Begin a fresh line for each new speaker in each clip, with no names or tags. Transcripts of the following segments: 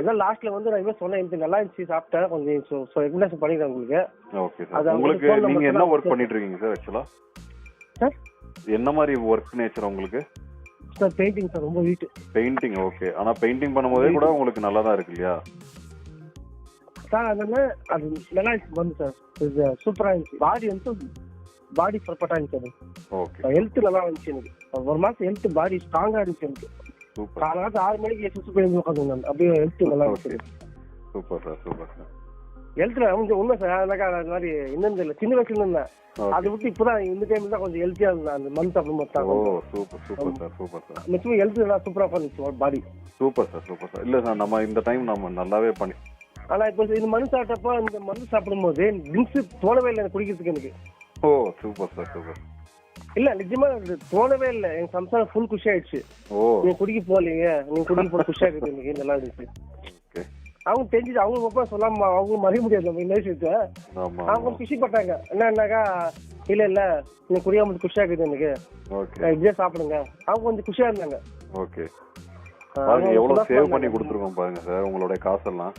அதான் லாஸ்ட்ல வந்து நான் இனிமே சொன்னேன் எனக்கு நல்லா இருந்துச்சு சாப்பிட்டேன். கொஞ்சம் ஸோ ரெக்கமெண்டேஷன் பண்ணிடுறேன் உங்களுக்கு.
ஓகே சார் உங்களுக்கு நீங்க என்ன ஒர்க் பண்ணிட்டு இருக்கீங்க சார் ஆக்சுவலா
சார்
என்ன மாதிரி ஒர்க் நேச்சர் உங்களுக்கு?
சார் பெயிண்டிங் சார் ரொம்ப வீட்டு
பெயிண்டிங் ஓகே ஆனா பெயிண்டிங் பண்ணும்போதே கூட உங்களுக்கு நல்லா தான் இருக்கு இல்லையா?
சார் அதனால அது நல்லா வந்து சார் சூப்பரா இருந்துச்சு. பாடி வந்து பாடி பர்ஃபெக்டா இருந்துச்சு
ஓகே
ஹெல்த் நல்லா இருந்துச்சு எனக்கு. ஒரு மாசம் ஹெல்த் பாடி ஸ்ட்ராங்கா இருந்துச்சு எனக்கு.
சூப்பர்.
காலையில ஆறு மணிக்கு எக்ஸசைஸ் பண்ணி உட்காந்து நான் அப்படியே ஹெல்த் நல்லா
சூப்பர் சார் சூப்பர் சார்.
ஹெல்த்ல கொஞ்சம் உண்மை சார். எனக்கு அந்த மாதிரி என்னன்னு தெரியல. சின்ன வயசுல இருந்தேன். அதை விட்டு இப்பதான் இந்த டைம் தான் கொஞ்சம் ஹெல்த்தியா இருந்தேன். அந்த மந்த் அப்படி
ஓ
மட்டும்
super super sir super sir.
நிச்சயமா ஹெல்த் நல்லா சூப்பரா உட்காந்துச்சு body
super sir super sir. இல்ல சார் நம்ம இந்த டைம் நம்ம நல்லாவே பண்ணி
ஆனா இப்போ இந்த மருந்து சாப்பிட்டப்போ இந்த மருந்து சாப்பிடும்போது ட்ரிங்க்ஸ் தோணவே இல்லை குடிக்கிறதுக்கு எனக்கு.
ஓ சூப்பர் சார் சூப்பர்
இல்ல நிஜமா தோணவே இல்லை. எங்க சம்சாரம் ஃபுல் குஷி ஆயிடுச்சு நீங்க குடிக்க போலீங்க நீங்க குடிக்க போல குஷி ஆகுது எனக்கு நல்லா இருந்துச்சு அவங்க தெரிஞ்சுது அவங்க அப்பா சொல்லாம அவங்க மறைய முடியாது நம்ம இந்த விஷயத்த. அவங்க கொஞ்சம் குஷிப்பட்டாங்க. என்னன்னாக்கா இல்ல இல்ல. நீங்க குடியாம குஷி ஆகுது எனக்கு. இதே சாப்பிடுங்க. அவங்க கொஞ்சம் குஷியா இருந்தாங்க.
ஓகே. பாருங்க எவ்வளவு சேவ். பண்ணி கொடுத்துருக்கோம் பாருங்க சார். உங்களுடைய காசெல்லாம்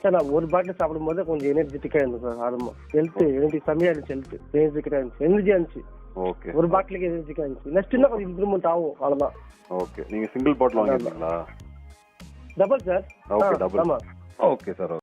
சார் நான் ஒரு பாட்டில் சாப்பிடும்போது கொஞ்சம் எனர்ஜெட்டிக்கா இருந்தது சார். ஆரம்பமா ஹெல்த் எனர்ஜி செம்மையா இருந்துச்சு ஹெல்த் எனர்ஜெட்டிக்கா இருந்துச்சு. எனர்ஜியா இருந்துச்சு.
ஓகே
ஒரு பாட்டிலுக்கு எனர்ஜிக்கா இருந்துச்சு நெக்ஸ்ட் இன்னும் கொஞ்சம் இம்ப்ரூவ்மெண்ட் ஆகும் அவ்வளவுதான்.
ஓகே நீங்க சிங்கிள் பாட்டில் வாங்கிருந்தீங்களா
டபுள் சார்
ஓகே டபுள்
ஆமா.
Okay sir